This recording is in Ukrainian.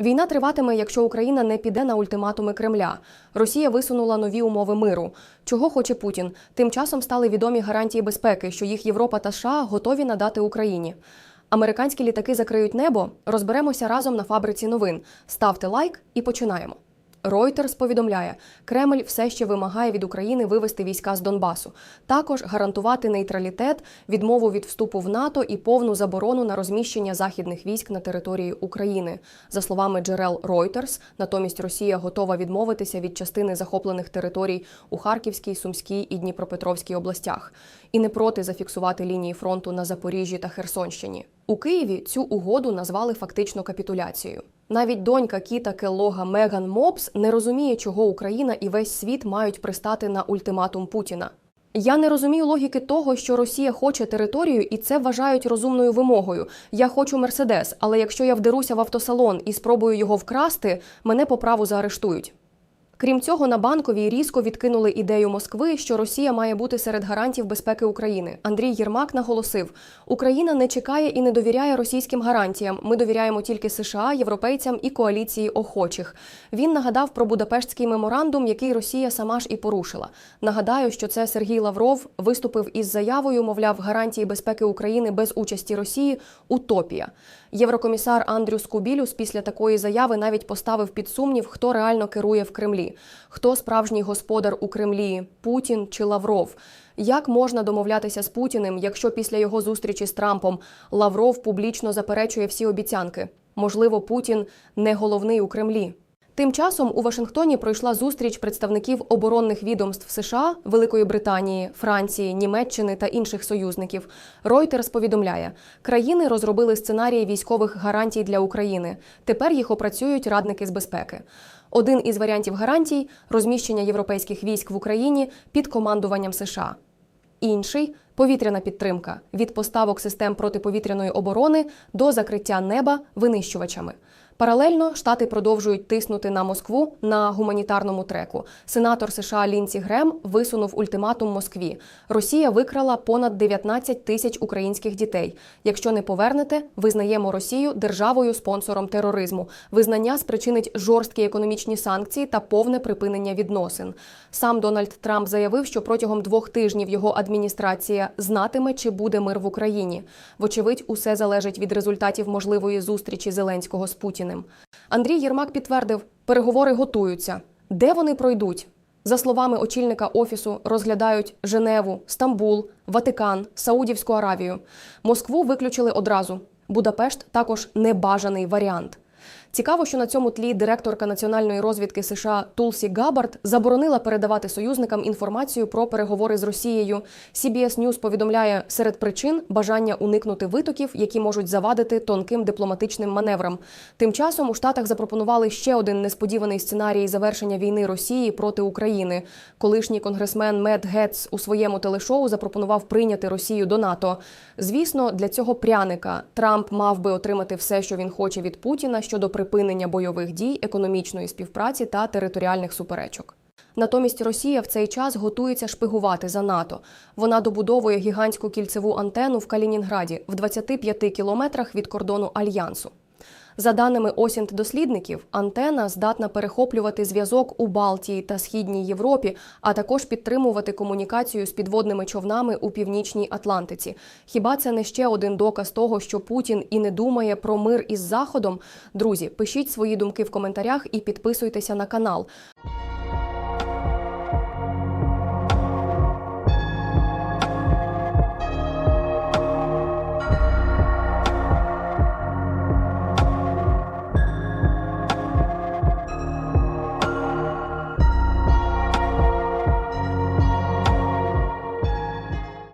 Війна триватиме, якщо Україна не піде на ультиматуми Кремля. Росія висунула нові умови миру. Чого хоче Путін? Тим часом стали відомі гарантії безпеки, що їх Європа та США готові надати Україні. Американські літаки закриють небо. Розберемося разом на фабриці новин. Ставте лайк і починаємо. Reuters повідомляє, Кремль все ще вимагає від України вивести війська з Донбасу, також гарантувати нейтралітет, відмову від вступу в НАТО і повну заборону на розміщення західних військ на території України. За словами джерел Reuters, натомість Росія готова відмовитися від частини захоплених територій у Харківській, Сумській і Дніпропетровській областях і не проти зафіксувати лінії фронту на Запоріжжі та Херсонщині. У Києві цю угоду назвали фактично капітуляцією. Навіть донька Кіта Келлога Меган Мопс не розуміє, чого Україна і весь світ мають пристати на ультиматум Путіна. Я не розумію логіки того, що Росія хоче територію, і це вважають розумною вимогою. Я хочу мерседес, але якщо я вдеруся в автосалон і спробую його вкрасти, мене по праву заарештують. Крім цього, на банковій різко відкинули ідею Москви, що Росія має бути серед гарантів безпеки України. Андрій Єрмак наголосив: Україна не чекає і не довіряє російським гарантіям. Ми довіряємо тільки США, європейцям і коаліції охочих. Він нагадав про Будапештський меморандум, який Росія сама ж і порушила. Нагадаю, що це Сергій Лавров виступив із заявою, мовляв, гарантії безпеки України без участі Росії утопія. Єврокомісар Андрюс Кубілюс після такої заяви навіть поставив під сумнів, хто реально керує в Кремлі, хто справжній господар у Кремлі Путін чи Лавров. Як можна домовлятися з Путіним, якщо після його зустрічі з Трампом Лавров публічно заперечує всі обіцянки? Можливо, Путін не головний у Кремлі. Тим часом у Вашингтоні пройшла зустріч представників оборонних відомств США, Великої Британії, Франції, Німеччини та інших союзників. Reuters повідомляє, країни розробили сценарії військових гарантій для України. Тепер їх опрацюють радники з безпеки. Один із варіантів гарантій розміщення європейських військ в Україні під командуванням США. Інший повітряна підтримка від поставок систем протиповітряної оборони до закриття неба винищувачами. Паралельно штати продовжують тиснути на Москву на гуманітарному треку. Сенатор США Лінсі Грем висунув ультиматум Москві. Росія викрала понад 19 тисяч українських дітей. Якщо не повернете, визнаємо Росію державою спонсором тероризму. Визнання спричинить жорсткі економічні санкції та повне припинення відносин. Сам Дональд Трамп заявив, що протягом двох тижнів його адміністрація знатиме, чи буде мир в Україні. Вочевидь, усе залежить від результатів можливої зустрічі Зеленського з Путіним. Андрій Єрмак підтвердив, переговори готуються. Де вони пройдуть? За словами очільника офісу, розглядають Женеву, Стамбул, Ватикан, Саудівську Аравію. Москву виключили одразу. Будапешт також небажаний варіант. Цікаво, що на цьому тлі директорка національної розвідки США Тулсі Габард заборонила передавати союзникам інформацію про переговори з Росією. CBS News повідомляє серед причин бажання уникнути витоків, які можуть завадити тонким дипломатичним маневрам. Тим часом у Штатах запропонували ще один несподіваний сценарій завершення війни Росії проти України. Колишній конгресмен Мед Гетц у своєму телешоу запропонував прийняти Росію до НАТО. Звісно, для цього пряника Трамп мав би отримати все, що він хоче від Путіна щодо припинення бойових дій, економічної співпраці та територіальних суперечок. Натомість Росія в цей час готується шпигувати за НАТО. Вона добудовує гігантську кільцеву антенну в Калінінграді в 25 кілометрах від кордону альянсу. За даними осінт дослідників, антена здатна перехоплювати зв'язок у Балтії та Східній Європі, а також підтримувати комунікацію з підводними човнами у північній Атлантиці. Хіба це не ще один доказ того, що Путін і не думає про мир із Заходом? Друзі, пишіть свої думки в коментарях і підписуйтеся на канал.